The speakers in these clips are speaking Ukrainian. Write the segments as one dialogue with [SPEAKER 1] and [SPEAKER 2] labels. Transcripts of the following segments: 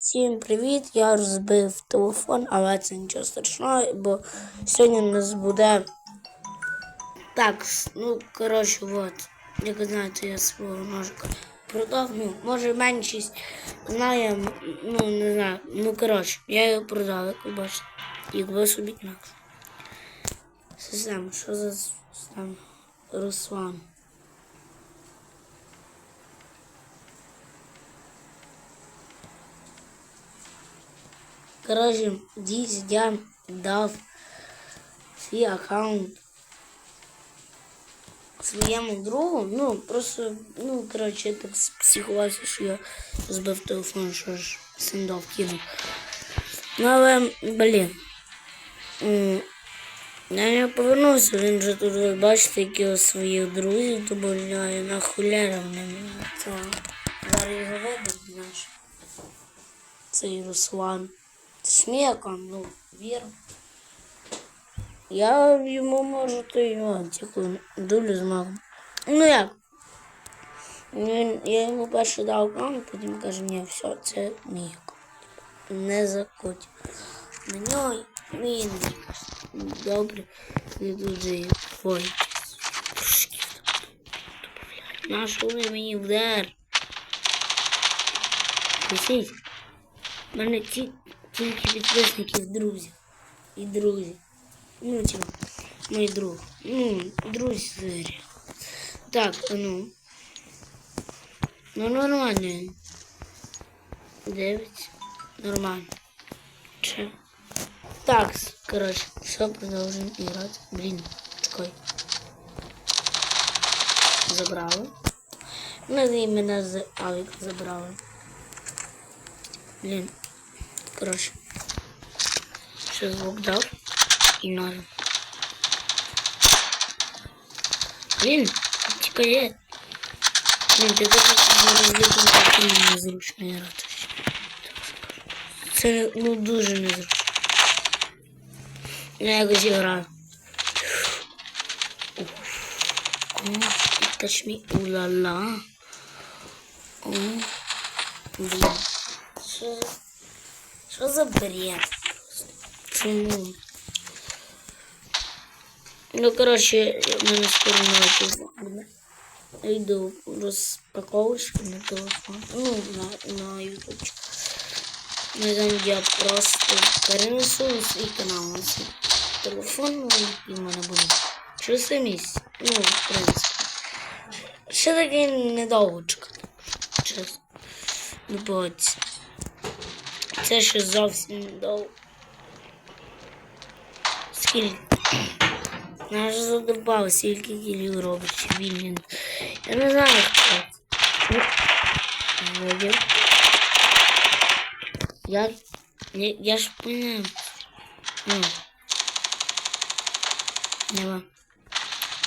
[SPEAKER 1] Всім привіт! Я розбив телефон, але це нічого страшного, бо сьогодні у нас буде. Так, ну коротше, от. Як ви знаєте, я свого ножика продав. Ну, може меншість знає, ну не знаю. Ну коротше, я його продав, як ви бачите. Якби собі. Система, що за система? Руслан. Коротше, дійсно я дав свій аккаунт своєму другу. Ну, просто, ну, коротше, я так психувався, що я збив телефон, що ж сендов кинув. Ну, але, блін. Я не повернувся, він же тут, ви бачите, які у своїх друзів добавляє, нахуляра мене. Це зараз його ведуть, знаєш. Цей Руслан. Смеком, ну, вір. Я йому можу то його таку долю з магом. Ну як? Я йому перше дав аккаунт, потім каже, ні, все, це мій. Не. На нього він добре, не дуже твої. Наш вони мені вдар. Пишіть. У мене ті, тільки підписників друзів. І друзі. Ну, типа, мої друг. Ну, друзі. Так, ну. Ну, нормально. Дев'ять. Нормально. Че? Так, короче, все, продовжуємо играть. Блін, чекай. Забрали. Ну, і мене з Авіка забрали. Коротше. Ще звук дав. І нажим. Блін, тікає. Блін, ти дуже розліком таким незручно грати. Це ну дуже незручно. Я якось граю. Touch me, улала. О, блін. Що за... Що за бред? Чому? Ну, коротше, мене новий телефон. Йду розпаковочку на телефон. Ну, на, на ютубчик. Ну, там я просто перенесу свій канал на свій телефон, ну, і в мене буде часи місяць. Ну, в принципі. Ще таки недовго чекати. Чесно. Ну, погодься. Це ще зовсім недовго. Скільки? Наш задовбав, скільки кілів робить чи. Я не знаю, хто Я, я, я ж понял. Ну. Нема.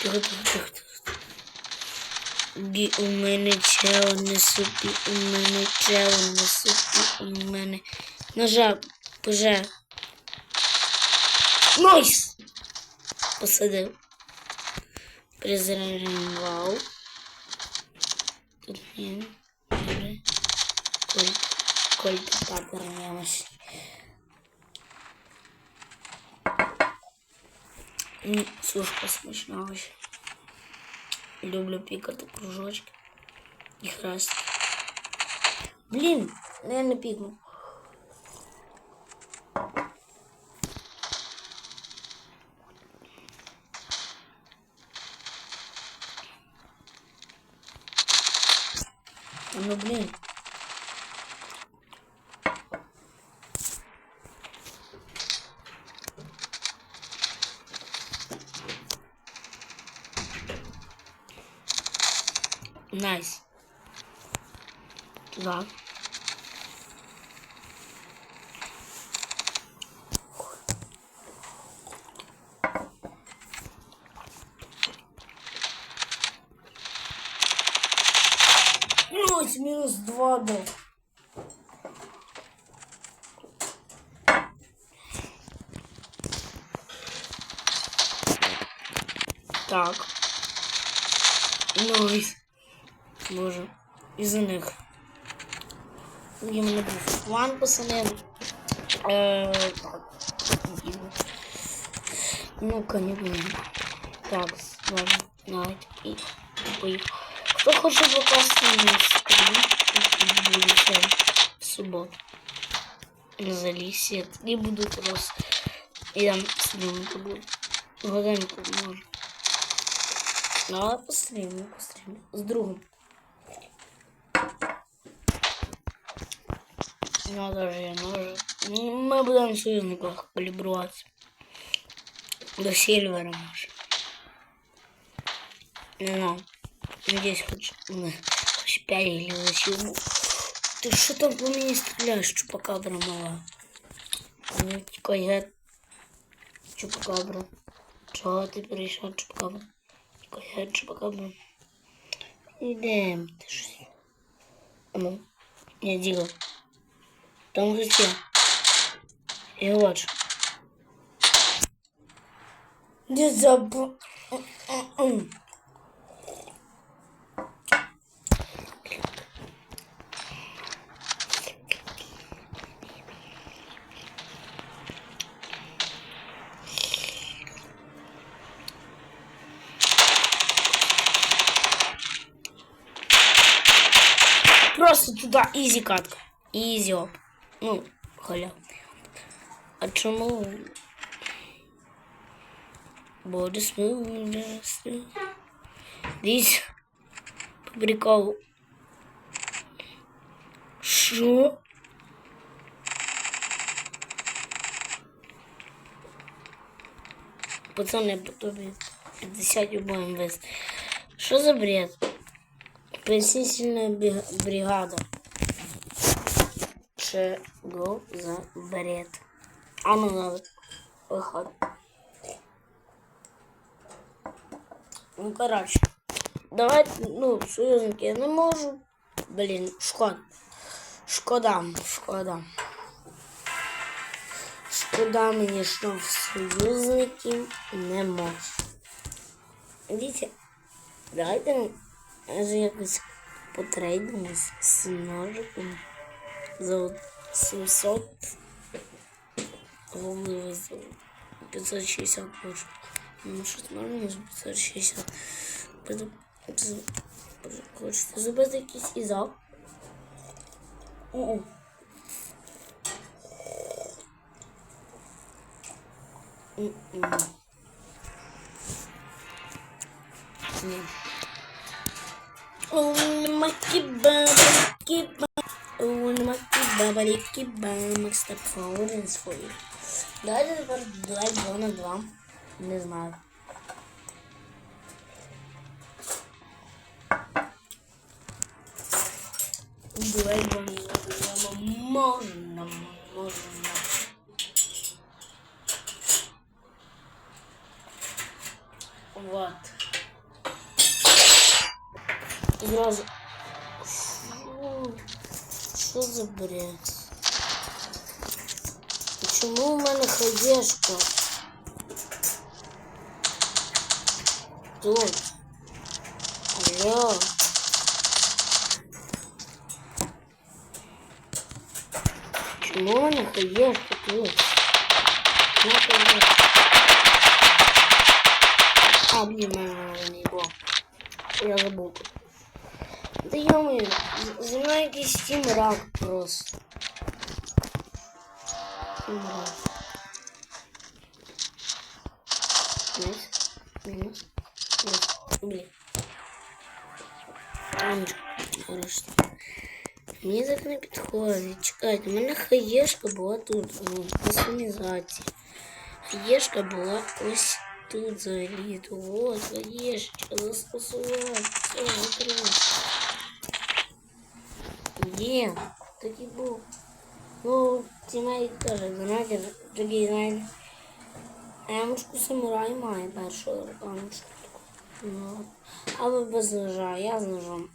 [SPEAKER 1] Тихо, тихо, тихо, тихо. Бі у мене чел не супі, у мене чел не супі, у мене. Нажав, пожав. Найс! Посадив. Презервував. Тут є. Добре. Так вернемось. Сушка смачна вообще. Люблю пікати кружочки. І хрест. Блін, я не пікнув. Найс. Туда. Ось мінус два дав. Так. Найс. Боже. Із-за них. У мене був план, пацани. Е. Ну-ка, не будем. Так, ладно, давайте. І поїхали. Хто хоче покласти на це в суботу. На залісі. І буду просто... Я стрімити буду. Годинку може. Ну, але пострімлю, пострімлю. З другом. Ну, даже я може. Ну, Ми будемо в союзниках калібруватися. До Сильвера може. Не знаю. Надеюсь, хоть, ну, хоть 5 или 8. Ты что там по мне стреляешь, чупакабра мала? Ну, тільки я чупакабра. Чого ти прийшов, чупакабра? Тільки я чупакабра. Ідем, ти щось. Ну, я діла. Там життя. Я бачу. Не забу... Просто туда изи катка. Изи оп. Ну, халя. А чому? Буде смуде. Дивіться. По приколу. Що? Пацаны, по тобі 50 убоем вес. Что за бред? Пресительная бригада. Чего за бред? А ну надо. Выход. Ну, короче. Давай, ну, союзники, я не можу. Блін, шкода. Шкода, шкода. Шкода мені, що в союзників не можу. Дивіться, давайте якось потрейдимось з ножиком за от 700 голови за 560 може. Ну, щось можна за 560. Буду- буду- буду- Хочете зробити якийсь ізап? М-м. М-м. Ні. О, макі-ба, макі-ба. wanna magkiba, balik-kiba, mag-step forwards for you. Dahil parang drive ko na drum. Hindi smart. Drive ko na drum. Mona, mona. What? It was Що за бред? Чому у мене хаєшка? Тут. Алло. Чому у мене хаєшка тут? На хаєшка. А, блін, мене не було. Я забув. Да ё зі мною якийсь тім рак просто. Тім рак. Мінус. Мінус. Мінус. Блін. Ай, Хорошо. Мені так не підходить. Чекайте, у мене хаєшка була тут, ну, кастомізація. Хаєшка була ось тут взагалі. Вот, хаєшечка, застосувати. Все, закрив. Є, такий і був. Ну, тімейт теж, знаєте, такий, знаєте. Емочку самурай має першу емочку. Ну, але без ножа, я з.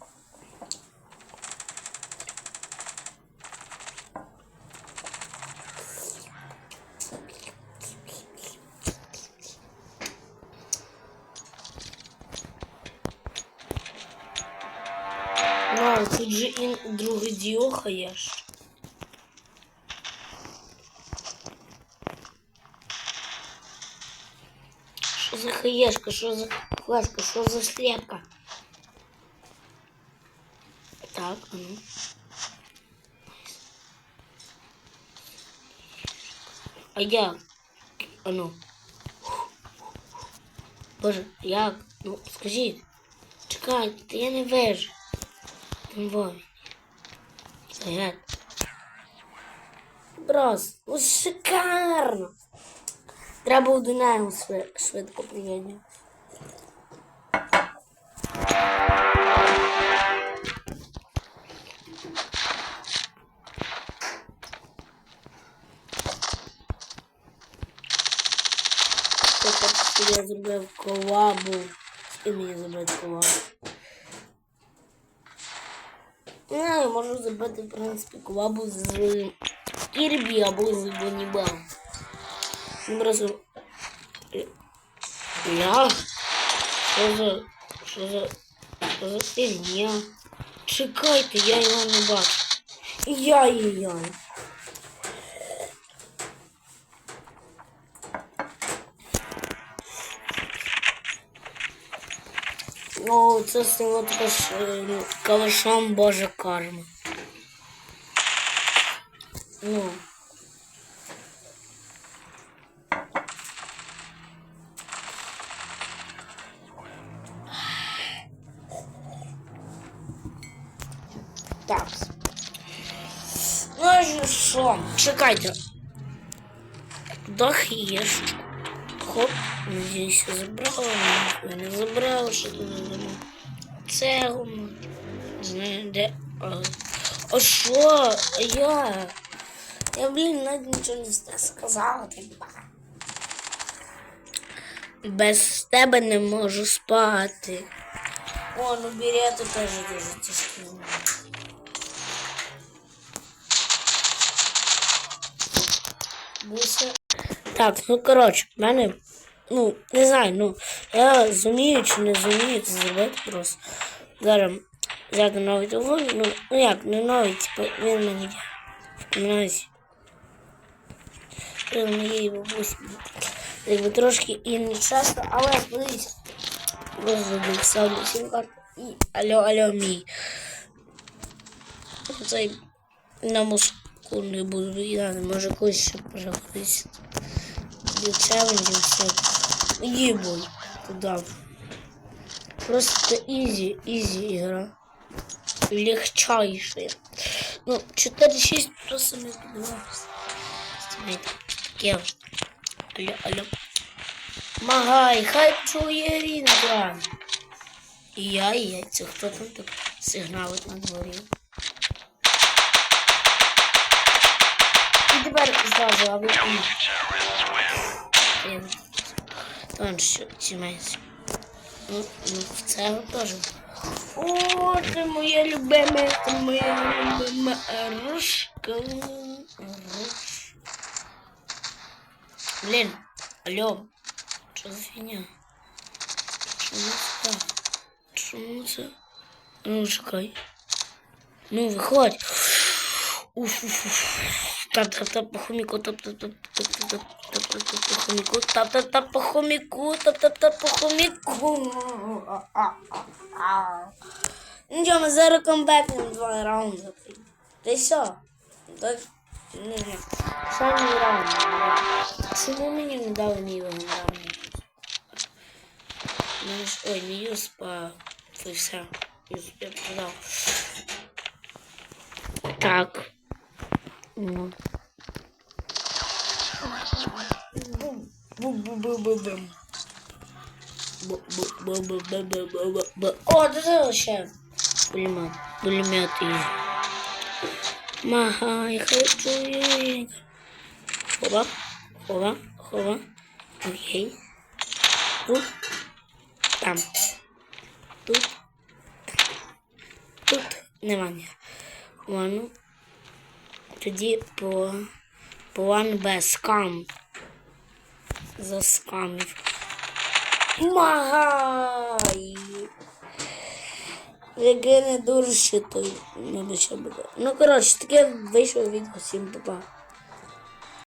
[SPEAKER 1] А, тут же і другий діоха є. Що за хаєшка, що за флешка, що за слепка? Так, а ну. А я... А ну. Боже, як? Ну, скажіть. Чекайте, я не вижу. Вой. Стоять. Брос. Ну шикарно. Треба у Динамо швидко прийняти. Я зробив колабу. З ким я зробив колабу? Не знаю, можу зробити, в принципі, колабу з Кірбі або з Бонібал. Ну, просто... Я? Що за... Що за... Що за фігня? Чекайте, я його не бачу. Яй-яй-яй. Ну, це село також ну, калашам Божа карма. Ну. Так. Ну що? Чекайте. Дах є. Хоп, надіюсь, забрала, не забрала, що тут не Цегу. Знаю, де. А, а що? А я? Я, блін, навіть нічого не сказала, ти. Без тебе не можу спати. О, ну берети теж дуже тяжкі. Буся. Так, ну коротше, в мене, ну, не знаю, ну, я зумію чи не зумію це зробити просто. Зараз взяти новий телефон, ну, ну як, не новий, типу, він мені є. Новий. Він моєї бабусі. Якби трошки і не часто, але подивіться. Просто ставлю сім карту і алло, алло, мій. Цей на мозку не буду доїдати, може когось ще переходить. До челенджів все. Їбой. Туди. Просто ізі, ізі ігра. Легчайшая. Ну, 4-6 просто не подобається. Таке. Алло, алло. Магай, хай чує рінга. І я, і я. Це хто там так сигналить на дворі? І тепер зразу, а ви Там що сімейці. Ну, ну, цього теж. О, це моя любима, це моя любима рушка. Руш. Блін, алло, що за фігня? Чому це? Чому це? Ну, чекай. Ну, виходь. Уф, уф, уф. Тап, тап, тап, по хоміку, тап, тап, тап, тап, тап, по хоміку, тап, тап, тап, по хоміку, тап, тап, тап, по хоміку. Нічого, ми зараз два раунди. Та й все. Та- Не знаю. Самий раунд. Чому мені не дали мій легендарний? Ну, ж- Ой, не юз, а все. Юз я продав. Так. Ну. бум-бум-бум-бум. О, це вообще пулемет. Пулемет і. Мага, я хочу їх. Хова, хова, хова. Окей. Тут. Там. Тут. Тут немає. Ладно. Тоді по... План без кам. За скамів. Магай! Яке не дуже щитою, не буде. Ну, коротше, таке вийшло відео. Всім па-па.